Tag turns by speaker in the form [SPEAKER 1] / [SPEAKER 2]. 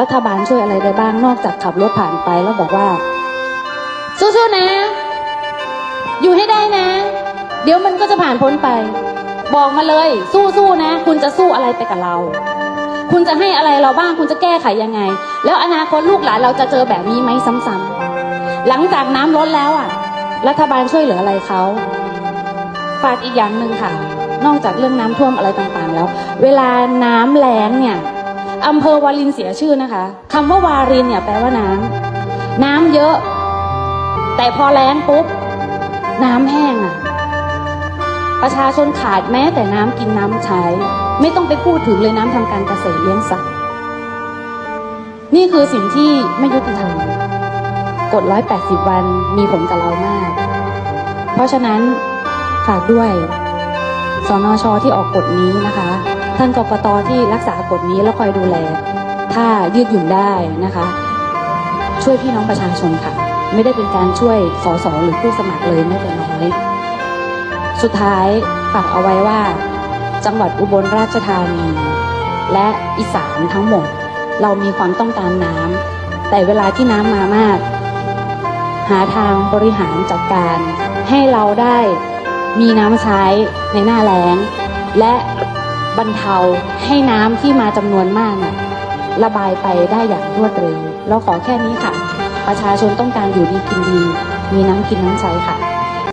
[SPEAKER 1] รัฐบาลช่วยอะไรได้บ้างนอกจากขับรถผ่านไปแล้วบอกว่า สู้ๆนะ อยู่ให้ได้นะ เดี๋ยวมันก็จะผ่านพ้นไป บอกมาเลย สู้ๆนะ คุณจะสู้อะไรไปกับเรา คุณจะให้อะไรเราบ้าง คุณจะแก้ไขยังไง แล้วอนาคตลูกหลานเราจะเจอแบบนี้ไหมซ้ำๆหลังจากน้ำลดแล้วอะ รัฐบาลช่วยเหลืออะไรเขาฝากอีกอย่างหนึ่งค่ะ นอกจากเรื่องน้ำท่วมอะไรต่างๆแล้ว เวลาน้ำแล้งเนี่ย อำเภอวารินเสียชื่อนะคะคำว่าวารินเนี่ยแปลว่าน้ำน้ำเยอะ แต่พอแล้งปุ๊บ น้ำแห้งอะประชาชนขาดแม้แต่น้ำกินน้ำใช้ ไม่ต้องไปพูดถึงเลยน้ำทำการเกษตรเลี้ยงสัตว์นี่คือสิ่งที่ไม่ยุติธรรมกฎ180 วันมีผลกับเรามาก เพราะฉะนั้นฝากด้วยสนชที่ออกกฎนี้นะคะ ท่านกกตที่รักษากฎนี้แล้วคอยดูแล ถ้ายืดหยุ่นได้นะคะ ช่วยพี่น้องประชาชนค่ะ ไม่ได้เป็นการช่วยสสหรือผู้สมัครเลยแม้แต่น้อยสุดท้ายฝากเอาไว้ว่า จังหวัดอุบลราชธานี และอีสานทั้งหมด เรามีความต้องการน้ำแต่เวลาที่น้ำมามาก หาทางบริหารจัดการ ให้เราได้มีน้ำใช้ในหน้าแล้ง และ บรรเทาให้น้ำที่มาจำนวนมากน่ะระบายไปได้อย่างรวดเร็ว เราขอแค่นี้ค่ะ ประชาชนต้องการอยู่ดีกินดี มีน้ำกินน้ำใช้ค่ะ